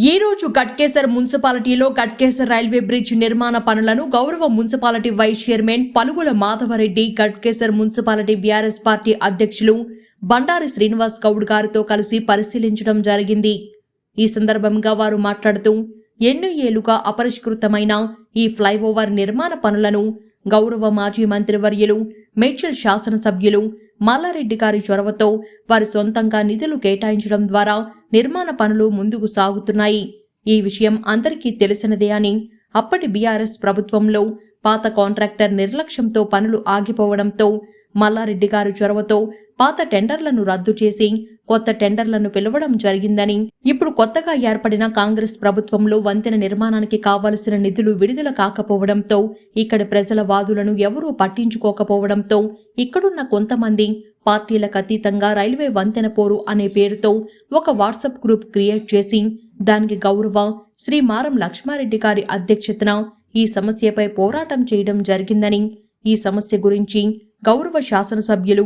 ఈ రోజు గట్కేసర్ మున్సిపాలిటీలో గట్కేసర్ రైల్వే బ్రిడ్జ్ నిర్మాణ పనులను గౌరవ municipality vice chairman Palugula Madhavareddy Ghatkesar municipality BRS party అధ్యక్షులు బండారి శ్రీనివాస్ గౌడ్ గారితో కలిసి పరిశీలించడం జరిగింది. ఈ సందర్భంగా వారు మాట్లాడుతూ ఎన్నో ఏళ్ళుగా అపరిష్కృతమైన ఈ ఫ్లైఓవర్ నిర్మాణ పనులను గౌరవ మాజీ మంత్రివర్యులు మేడ్చల్ శాసనసభ్యులు మల్లారెడ్డి గారి చొరవతో వారి సొంతంగా నిధులు కేటాయించడం ద్వారా నిర్మాణ పనులు ముందుకు సాగుతున్నాయి. ఈ విషయం అందరికీ తెలిసినదే అని అప్పటి బీఆర్ఎస్ ప్రభుత్వంలో పాత కాంట్రాక్టర్ నిర్లక్ష్యంతో పనులు ఆగిపోవడంతో మల్లారెడ్డి గారి చొరవతో పాత టెండర్లను రద్దు చేసి కొత్త టెండర్లను పిలవడం జరిగిందని ఇప్పుడు కొత్తగా ఏర్పడిన కాంగ్రెస్ ప్రభుత్వంలో వంతెన నిర్మాణానికి కావలసిన నిధులు విడుదల కాకపోవడంతో ఇక్కడి ప్రజల వాదులను ఎవరూ పట్టించుకోకపోవడంతో ఇక్కడున్న కొంతమంది పార్టీలకు అతీతంగా రైల్వే వంతెన పోరు అనే పేరుతో ఒక వాట్సాప్ గ్రూప్ క్రియేట్ చేసి దానికి గౌరవ శ్రీ మారం లక్ష్మారెడ్డి గారి అధ్యక్షతన ఈ సమస్యపై పోరాటం చేయడం జరిగిందని ఈ సమస్య గురించి గౌరవ శాసనసభ్యులు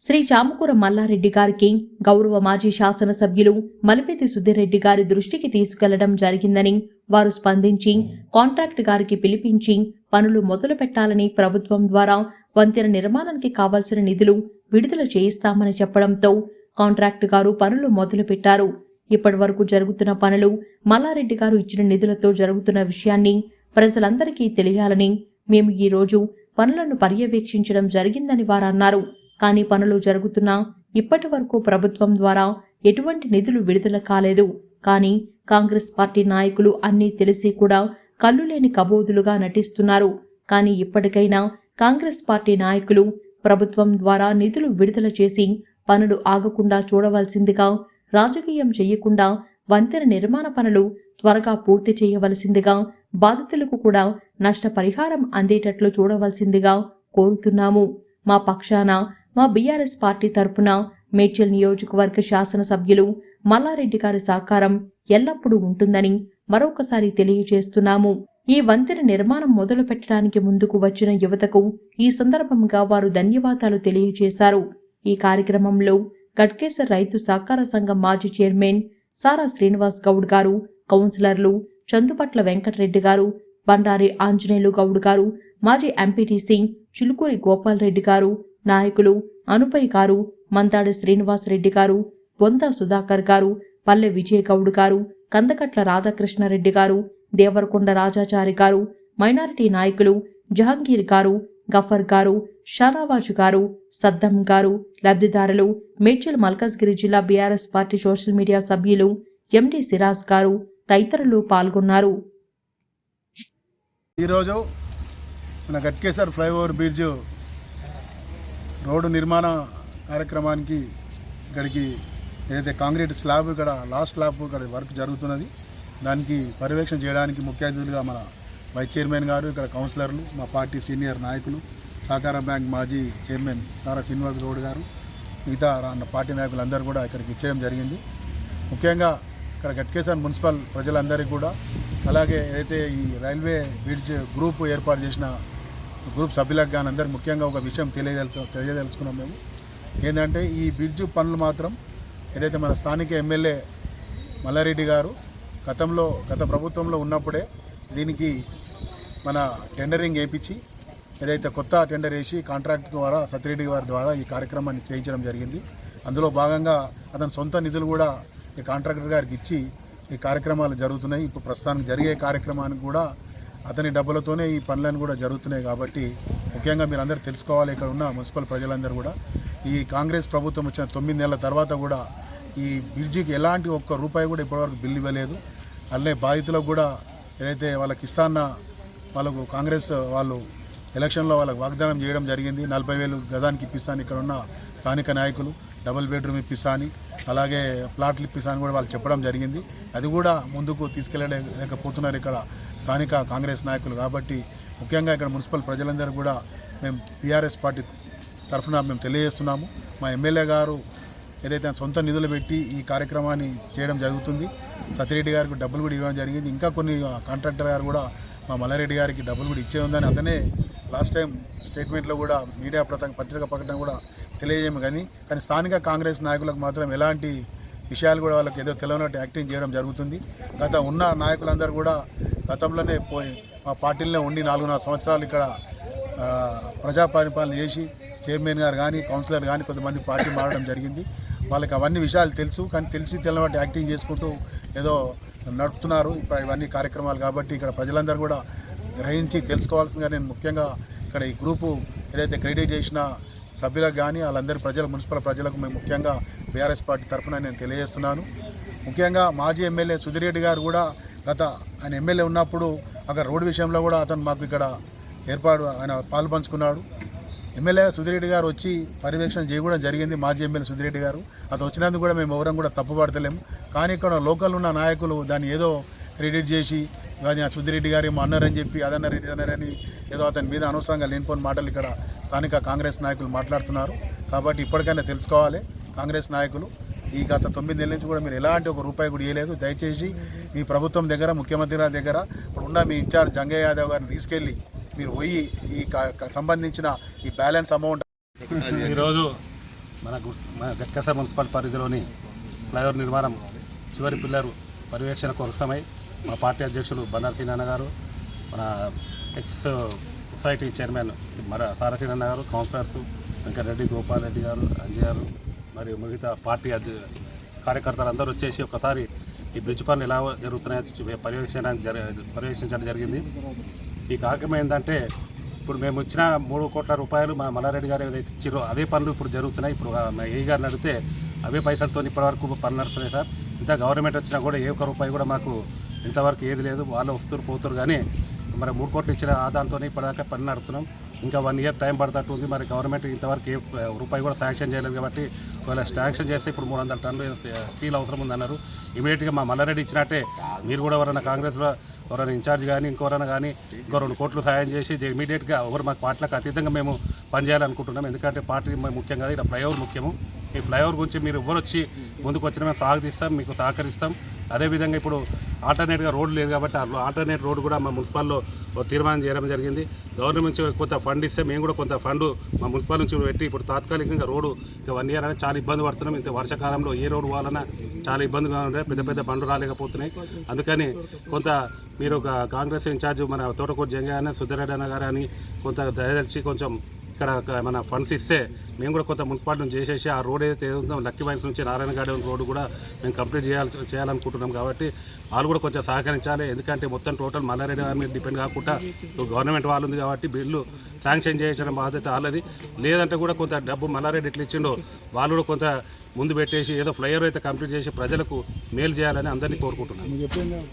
శ్రీ చామకూర మల్లారెడ్డి గారికి గౌరవ మాజీ శాసనసభ్యులు మలిపేతి సుధీరెడ్డి గారి దృష్టికి తీసుకెళ్ళడం జరిగిందని వారు స్పందించి కాంట్రాక్ట్ గారికి పిలిపించి పనులు మొదలు పెట్టాలని ప్రభుత్వం ద్వారా వంతెన నిర్మాణానికి కావాల్సిన నిధులు విడుదల చేయిస్తామని చెప్పడంతో కాంట్రాక్ట్ గారు పనులు మొదలుపెట్టారు. ఇప్పటి వరకు జరుగుతున్న పనులు మల్లారెడ్డి గారు ఇచ్చిన నిధులతో జరుగుతున్న విషయాన్ని ప్రజలందరికీ తెలియాలని మేము ఈ రోజు పనులను పర్యవేక్షించడం జరిగిందని వారు అన్నారు. కానీ పనులు జరుగుతున్నా ఇప్పటి వరకు ప్రభుత్వం ద్వారా ఎటువంటి నిధులు విడుదల కాలేదు. కానీ కాంగ్రెస్ పార్టీ నాయకులు అన్నీ తెలిసి కూడా కళ్ళు లేని కబోదులుగా నటిస్తున్నారు. కానీ ఇప్పటికైనా కాంగ్రెస్ పార్టీ నాయకులు ప్రభుత్వం ద్వారా నిధులు విడుదల చేసి పనులు ఆగకుండా చూడవలసిందిగా రాజకీయం చేయకుండా వంతెన నిర్మాణ పనులు త్వరగా పూర్తి చేయవలసిందిగా బాధితులకు కూడా నష్టపరిహారం అందేటట్లు చూడవలసిందిగా కోరుతున్నాము. మా పక్షాన మా బీఆర్ఎస్ పార్టీ తరపున మేడ్చల్ నియోజకవర్గ శాసనసభ్యులు మల్లారెడ్డి గారి సహకారం ఎల్లప్పుడూ ఉంటుందని మరొకసారి తెలియజేస్తున్నాము. ఈ వంతెన నిర్మాణం మొదలు పెట్టడానికి ముందుకు వచ్చిన యువతకు ఈ సందర్భంగా వారు ధన్యవాదాలు తెలియజేశారు. ఈ కార్యక్రమంలో గట్కేసర్ రైతు సహకార సంఘం మాజీ చైర్మన్ సారా శ్రీనివాస్ గౌడ్ గారు కౌన్సిలర్లు చందుపట్ల వెంకటరెడ్డి గారు బండారి ఆంజనేయులు గౌడ్ గారు మాజీ ఎంపీటీసీ చిలుకూరి గోపాల్ రెడ్డి గారు నాయకులు అనుపై గారు మంతాడి శ్రీనివాస్ రెడ్డి గారు బొంత సుధాకర్ గారు పల్లె విజయగౌడ్ గారు కందకట్ల రాధాకృష్ణారెడ్డి గారు దేవరకొండ రాజాచారి గారు మైనారిటీ నాయకులు జహంగీర్ గారు గఫర్ గారు షానావాజు గారు సద్దం గారు లబ్ధిదారులు మేడ్చల్ మల్కాజ్గిరి జిల్లా బీఆర్ఎస్ పార్టీ సోషల్ మీడియా సభ్యులు ఎండి సిరాజ్ గారు తదితరులు పాల్గొన్నారు. ఈరోజు మన గట్కేశ్వర్ ఫ్లైఓవర్ బ్రిడ్జ్ రోడ్డు నిర్మాణ కార్యక్రమానికి ఇక్కడికి ఏదైతే కాంక్రీట్ స్లాబ్ ఇక్కడ లాస్ట్ స్లాబ్ ఇక్కడ వర్క్ జరుగుతున్నది. దానికి పర్యవేక్షణ చేయడానికి ముఖ్య అతిథులుగా మన వైస్ చైర్మన్ గారు ఇక్కడ కౌన్సిలర్లు మా పార్టీ సీనియర్ నాయకులు సహకార బ్యాంక్ మాజీ చైర్మన్ సారా శ్రీనివాస్ గౌడ్ గారు మిగతా రా- పార్టీ నాయకులందరూ కూడా ఇక్కడికి ఇచ్చేయడం జరిగింది. ముఖ్యంగా ఇక్కడ గట్కేసర్ మున్సిపల్ ప్రజలందరికీ కూడా అలాగే ఏదైతే ఈ రైల్వే బ్రిడ్జ్ గ్రూప్ ఏర్పాటు చేసిన గ్రూప్ సభ్యులకు కానీ అందరికి ముఖ్యంగా ఒక విషయం తెలియదలుచు తెలియదలుచుకున్నాం మేము. ఏంటంటే ఈ బ్రిడ్జ్ పనులు మాత్రం ఏదైతే మన స్థానిక ఎమ్మెల్యే మల్లారెడ్డి గారు గతంలో గత ప్రభుత్వంలో ఉన్నప్పుడే దీనికి మన టెండరింగ్ వేయించి ఏదైతే కొత్త టెండర్ వేసి కాంట్రాక్ట్ ద్వారా సత్యరెడ్డి గారి ద్వారా ఈ కార్యక్రమాన్ని చేయించడం జరిగింది. అందులో భాగంగా అతని సొంత నిధులు కూడా ఈ కాంట్రాక్టర్ గారికి ఇచ్చి ఈ కార్యక్రమాలు జరుగుతున్నాయి. ఇప్పుడు ప్రస్తుతానికి జరిగే కార్యక్రమానికి కూడా అతని డబ్బులతోనే ఈ పనులను కూడా జరుగుతున్నాయి కాబట్టి ముఖ్యంగా మీరు అందరూ తెలుసుకోవాలి ఇక్కడ ఉన్న మున్సిపల్ ప్రజలందరూ కూడా. ఈ కాంగ్రెస్ ప్రభుత్వం వచ్చిన తొమ్మిది నెలల తర్వాత కూడా ఈ బ్రిడ్జికి ఎలాంటి ఒక్క రూపాయి కూడా ఇప్పటివరకు బిల్లు ఇవ్వలేదు. అలానే బాధితులకు కూడా ఏదైతే వాళ్ళకి ఇస్తాన్న వాళ్ళకు కాంగ్రెస్ వాళ్ళు ఎలక్షన్లో వాళ్ళకి వాగ్దానం చేయడం జరిగింది. నలభై వేలు గదానికి ఇప్పిస్తాను ఇక్కడ ఉన్న స్థానిక నాయకులు. డబుల్ బెడ్రూమ్ ఇప్పిస్తా అని అలాగే ప్లాట్లు ఇప్పిస్తా అని కూడా వాళ్ళు చెప్పడం జరిగింది. అది కూడా ముందుకు తీసుకెళ్ళలేకపోతున్నారు ఇక్కడ స్థానిక కాంగ్రెస్ నాయకులు. కాబట్టి ముఖ్యంగా ఇక్కడ మున్సిపల్ ప్రజలందరూ కూడా మేము టీఆర్ఎస్ పార్టీ తరఫున మేము తెలియజేస్తున్నాము. మా ఎమ్మెల్యే గారు ఏదైతే సొంత నిధులు పెట్టి ఈ కార్యక్రమాన్ని చేయడం జరుగుతుంది. సత్యరెడ్డి గారికి డబ్బులు కూడా ఇవ్వడం జరిగింది. ఇంకా కొన్ని కాంట్రాక్టర్ గారు కూడా మా మల్లారెడ్డి గారికి డబ్బులు కూడా ఇచ్చే ఉందని అతనే లాస్ట్ టైం స్టేట్మెంట్లో కూడా మీడియా ప్రత పత్రిక ప్రకటన కూడా తెలియజేయము కానీ కానీ స్థానిక కాంగ్రెస్ నాయకులకు మాత్రం ఎలాంటి విషయాలు కూడా వాళ్ళకి ఏదో తెలియనట్టు యాక్టింగ్ చేయడం జరుగుతుంది. గత ఉన్న నాయకులందరూ కూడా గతంలోనే పోయి మా పార్టీలోనే ఉండి నాలుగున్నర సంవత్సరాలు ఇక్కడ ప్రజా పరిపాలన చేసి చైర్మన్ గారు కానీ కౌన్సిలర్ కానీ కొంతమంది పార్టీ మారడం జరిగింది. వాళ్ళకి అవన్నీ విషయాలు తెలుసు కానీ తెలిసి తెలియనట్టు యాక్టింగ్ చేసుకుంటూ ఏదో నడుపుతున్నారు. ఇప్పుడు ఇవన్నీ కార్యక్రమాలు కాబట్టి ఇక్కడ ప్రజలందరూ కూడా గ్రహించి తెలుసుకోవాల్సిందిగా నేను ముఖ్యంగా ఇక్కడ ఈ గ్రూపు ఏదైతే క్రెడిట్ చేసిన సభ్యులకు కానీ వాళ్ళందరి ప్రజలు మున్సిపల్ ప్రజలకు మేము ముఖ్యంగా బీఆర్ఎస్ పార్టీ తరఫున నేను తెలియజేస్తున్నాను. ముఖ్యంగా మాజీ ఎమ్మెల్యే సుధిరెడ్డి గారు కూడా గత ఆయన ఎమ్మెల్యే ఉన్నప్పుడు అక్కడ రోడ్డు విషయంలో కూడా అతను మాకు ఇక్కడ ఏర్పాటు ఆయన పాలు పంచుకున్నాడు. ఎమ్మెల్యే సుధిరెడ్డి గారు వచ్చి పర్యవేక్షణ చేయడం జరిగింది మాజీ ఎమ్మెల్యే సుధిరెడ్డి గారు. అతను వచ్చినందుకు కూడా మేము ఎవరం కూడా తప్పుపడతలేము కానీ ఇక్కడ లోకల్ ఉన్న నాయకులు దాన్ని ఏదో క్రెడిట్ చేసి కానీ ఆ సుధిరెడ్డి గారు ఏమో అన్నారని చెప్పి అదన్నారు ఇది అన్నారని ఏదో అతని మీద అనవసరంగా లేనిపోని మాటలు ఇక్కడ స్థానిక కాంగ్రెస్ నాయకులు మాట్లాడుతున్నారు. కాబట్టి ఇప్పటికైనా తెలుసుకోవాలి. కాంగ్రెస్ నాయకులు ఈ గత తొమ్మిది నెలల నుంచి కూడా మీరు ఎలాంటి ఒక రూపాయి కూడా ఇవ్వలేదు దయచేసి మీ ప్రభుత్వం దగ్గర ముఖ్యమంత్రి గారి దగ్గర ఇప్పుడు ఉన్న మీ ఇన్ఛార్జ్ జంగయ్య యాదవ్ గారిని తీసుకెళ్ళి మీరు పోయి ఈ క- సంబంధించిన ఈ బ్యాలెన్స్ అమౌంట్ ఈరోజు మన మన గట్కస మున్సిపల్ పరిధిలోని ఫ్లైఓవర్ నిర్మాణం చివరి పిల్లరు పర్యవేక్షణ కోసమై మా పార్టీ అధ్యక్షులు బండారు సీనాన్న గారు మన ఎక్స్ సొసైటీ చైర్మన్ మర సారసీనన్న గారు కౌన్సిలర్స్ వెంకటరెడ్డి గోపాల్ రెడ్డి గారు అంజయ్ గారు మరియు మిగతా పార్టీ అధ్య కార్యకర్తలు అందరూ వచ్చేసి ఒకసారి ఈ బ్రిడ్జ్ పనులు ఎలా జరుగుతున్నాయో పర్యవేక్షించడానికి జరి పర్యవేక్షించడం జరిగింది. ఈ కార్యక్రమం ఏంటంటే ఇప్పుడు మేము ఇచ్చిన మూడు కోట్ల రూపాయలు మా మల్లారెడ్డి గారు ఏదైతే ఇచ్చారో అదే పనులు ఇప్పుడు జరుగుతున్నాయి. ఇప్పుడు మా ఏ గారిని అడిగితే అవే పైసలతో ఇప్పటివరకు పనులు నడుస్తున్నాయి సార్. ఇంత గవర్నమెంట్ వచ్చినా కూడా ఏ ఒక్క రూపాయి కూడా మాకు ఇంతవరకు ఏది లేదు. వాళ్ళు వస్తారు పోతారు కానీ మరి మూడు కోట్లు ఇచ్చిన ఆదాంతో ఇప్పటిదాకా పని నడుపుతున్నాం. ఇంకా వన్ ఇయర్ టైం పడుతట్టు ఉంది మరి గవర్నమెంట్ ఇంతవరకు ఏ రూపాయి కూడా శాంక్షన్ చేయలేదు కాబట్టి ఒకవేళ శాంక్షన్ చేస్తే ఇప్పుడు మూడు వందల టన్నులు స్టీల్ అవసరం ఉందన్నారు. ఇమీడియట్గా మా మల్లారెడ్డి ఇచ్చినట్టే మీరు కూడా ఎవరైనా కాంగ్రెస్లో ఎవరైనా ఇన్ఛార్జ్ కానీ ఇంకెవరైనా కానీ ఇంకో రెండు కోట్లు సాయం చేసి ఇమీడియట్గా ఎవరు మాకు పార్టీలకు అతీతంగా మేము పనిచేయాలనుకుంటున్నాం. ఎందుకంటే పార్టీ ముఖ్యం కాదు ఇక్కడ ఫ్లైఓవర్ ముఖ్యము. ఈ ఫ్లైఓవర్ గురించి మీరు ఎవరు వచ్చి ముందుకు వచ్చిన మేము సాగతిస్తాం మీకు సహకరిస్తాం. అదేవిధంగా ఇప్పుడు ఆల్టర్నేట్గా రోడ్డు లేదు కాబట్టి ఆల్టర్నేట్ రోడ్డు కూడా మా మున్సిపల్లో తీర్మానం చేయడం జరిగింది. గవర్నమెంట్ నుంచి కొంత ఫండ్ ఇస్తే మేము కూడా కొంత ఫండ్ మా మున్సిపల్ నుంచి పెట్టి ఇప్పుడు తాత్కాలికంగా రోడ్డు ఇంకా వన్ ఇయర్ అనేది చాలా ఇబ్బంది పడుతున్నాం. ఇంత వర్షాకాలంలో ఏ రోడ్డు పోవాలన్నా చాలా ఇబ్బందిగా ఉండే పెద్ద పెద్ద బండ్లు రాలేకపోతున్నాయి. అందుకని కొంత మీరు ఒక కాంగ్రెస్ ఇన్ఛార్జ్ మన తోటకూరు జంగయ్య సుధరెడ్డి అన్న గారు అని కొంత దయదలిచి కొంచెం ఇక్కడ ఒక మన ఫండ్స్ ఇస్తే మేము కూడా కొంత మున్సిపాలిటీ చేసేసి ఆ రోడ్ ఏదైతే ఉందో లక్కీ వైన్స్ నుంచి నారాయణ గార్డెన్ రోడ్ కూడా మేము కంప్లీట్ చేయాల్సి చేయాలనుకుంటున్నాం కాబట్టి వాళ్ళు కూడా కొంచెం సహకరించాలి. ఎందుకంటే మొత్తం టోటల్ మల్లారెడ్డి గారి మీద డిపెండ్ కాకుండా గవర్నమెంట్ వాళ్ళు ఉంది కాబట్టి బిల్లు శాంక్షన్ చేయించడం బాధ్యత వాళ్ళది. లేదంటే కూడా కొంత డబ్బు మల్లారెడ్డి ఎట్లా ఇచ్చిండో వాళ్ళు కూడా కొంత ముందు పెట్టేసి ఏదో ఫ్లైఓవర్ అయితే కంప్లీట్ చేసి ప్రజలకు మేలు చేయాలని అందరినీ కోరుకుంటున్నాను